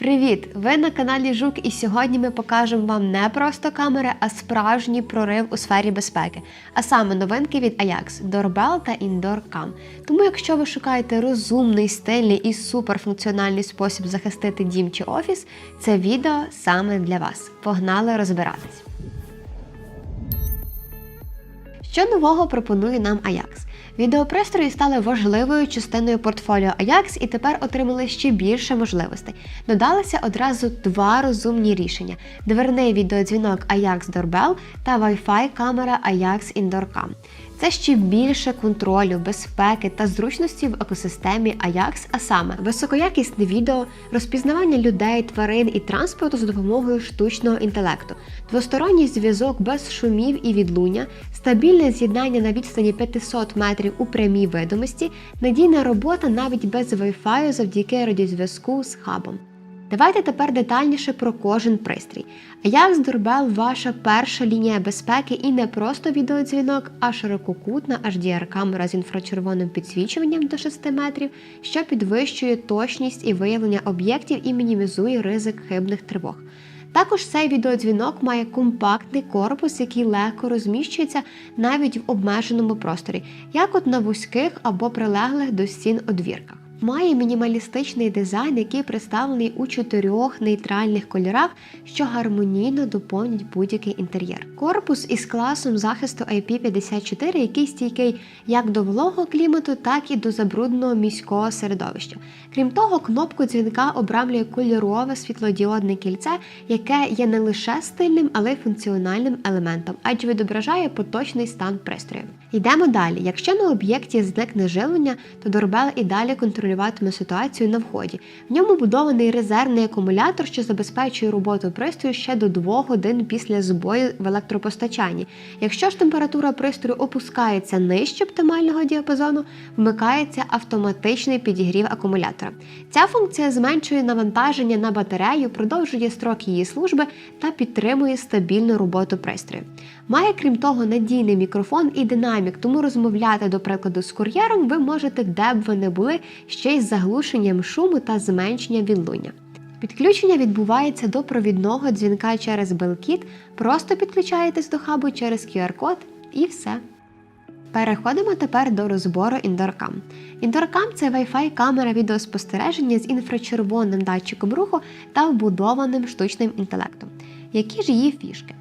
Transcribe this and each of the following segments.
Привіт! Ви на каналі Жук, і сьогодні ми покажемо вам не просто камери, а справжній прорив у сфері безпеки, а саме новинки від Ajax Doorbell та Indoor Cam. Тому, якщо ви шукаєте розумний, стильний і суперфункціональний спосіб захистити дім чи офіс, це відео саме для вас. Погнали розбиратись! Що нового пропонує нам Ajax? Відеопристрої стали важливою частиною портфоліо Ajax і тепер отримали ще більше можливостей. Додалися одразу два розумні рішення: дверний відеодзвінок Ajax Doorbell та Wi-Fi камера Ajax Indoor Cam. Це ще більше контролю, безпеки та зручності в екосистемі Ajax, а саме високоякісне відео, розпізнавання людей, тварин і транспорту за допомогою штучного інтелекту, двосторонній зв'язок без шумів і відлуння, стабільне з'єднання на відстані 500 метрів у прямій видимості, надійна робота навіть без Wi-Fi завдяки радіозв'язку з хабом. Давайте тепер детальніше про кожен пристрій. Ajax Doorbell – ваша перша лінія безпеки і не просто відеодзвінок, а ширококутна HDR-камера з інфрачервоним підсвічуванням до 6 метрів, що підвищує точність і виявлення об'єктів і мінімізує ризик хибних тривог. Також цей відеодзвінок має компактний корпус, який легко розміщується навіть в обмеженому просторі, як от на вузьких або прилеглих до стін одвірках. Має мінімалістичний дизайн, який представлений у чотирьох нейтральних кольорах, що гармонійно доповнять будь-який інтер'єр. Корпус із класом захисту IP54, який стійкий як до вологого клімату, так і до забрудненого міського середовища. Крім того, кнопку дзвінка обрамлює кольорове світлодіодне кільце, яке є не лише стильним, але й функціональним елементом, адже відображає поточний стан пристрою. Йдемо далі. Якщо на об'єкті зникне живлення, то Дорбел і далі контролюватиме ситуацію на вході. В ньому будований резервний акумулятор, що забезпечує роботу пристрою ще до 2 годин після збою в електропостачанні. Якщо ж температура пристрою опускається нижче оптимального діапазону, вмикається автоматичний підігрів акумулятора. Ця функція зменшує навантаження на батарею, продовжує строк її служби та підтримує стабільну роботу пристрою. Має, крім того, надійний мікрофон і динамік, тому розмовляти, до прикладу, з кур'єром ви можете, де б ви не були, ще й з заглушенням шуму та зменшенням відлуння. Підключення відбувається до провідного дзвінка через Belkit, просто підключаєтесь до хабу через QR-код і все. Переходимо тепер до розбору індоркам. Індоркам це Wi-Fi камера відеоспостереження з інфрачервоним датчиком руху та вбудованим штучним інтелектом. Які ж її фішки?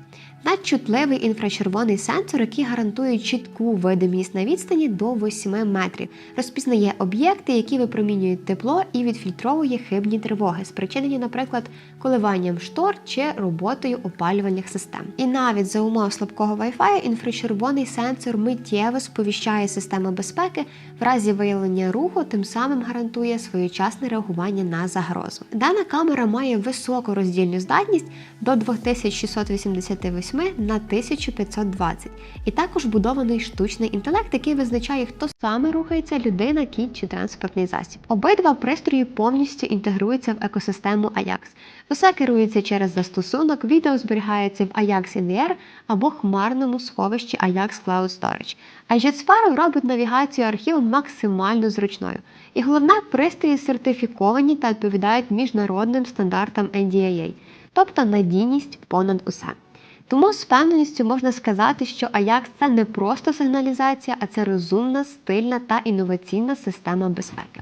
Надчутливий інфрачервоний сенсор, який гарантує чітку видимість на відстані до 8 метрів, розпізнає об'єкти, які випромінюють тепло і відфільтровує хибні тривоги, спричинені, наприклад, коливанням штор чи роботою опалювальних систем. І навіть за умов слабкого Wi-Fi інфрачервоний сенсор миттєво сповіщає систему безпеки в разі виявлення руху, тим самим гарантує своєчасне реагування на загрозу. Дана камера має високу роздільну здатність до 2688 на 1520 і також будований штучний інтелект, який визначає, хто саме рухається людина, кінь чи транспортний засіб. Обидва пристрої повністю інтегруються в екосистему Ajax. Усе керується через застосунок, відео зберігається в Ajax in або хмарному сховищі Ajax Cloud Storage. А JetSparrow робить навігацію архіву максимально зручною. І головне, пристрої сертифіковані та відповідають міжнародним стандартам NDAA, тобто надійність понад усе. Тому з впевненістю можна сказати, що Ajax – це не просто сигналізація, а це розумна, стильна та інноваційна система безпеки.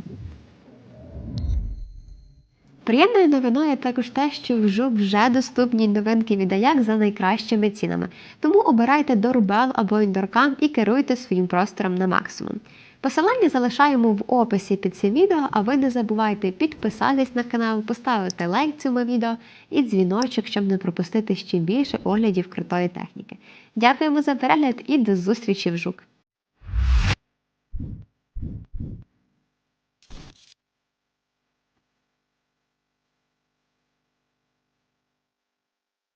Приємною новиною також те, що в ЖУК вже доступні новинки від Ajax за найкращими цінами. Тому обирайте Doorbell або Indoorcam і керуйте своїм простором на максимум. Посилання залишаємо в описі під цим відео, а ви не забувайте підписатись на канал, поставити лайк цьому відео і дзвіночок, щоб не пропустити ще більше оглядів крутої техніки. Дякуємо за перегляд і до зустрічі в ЖУК!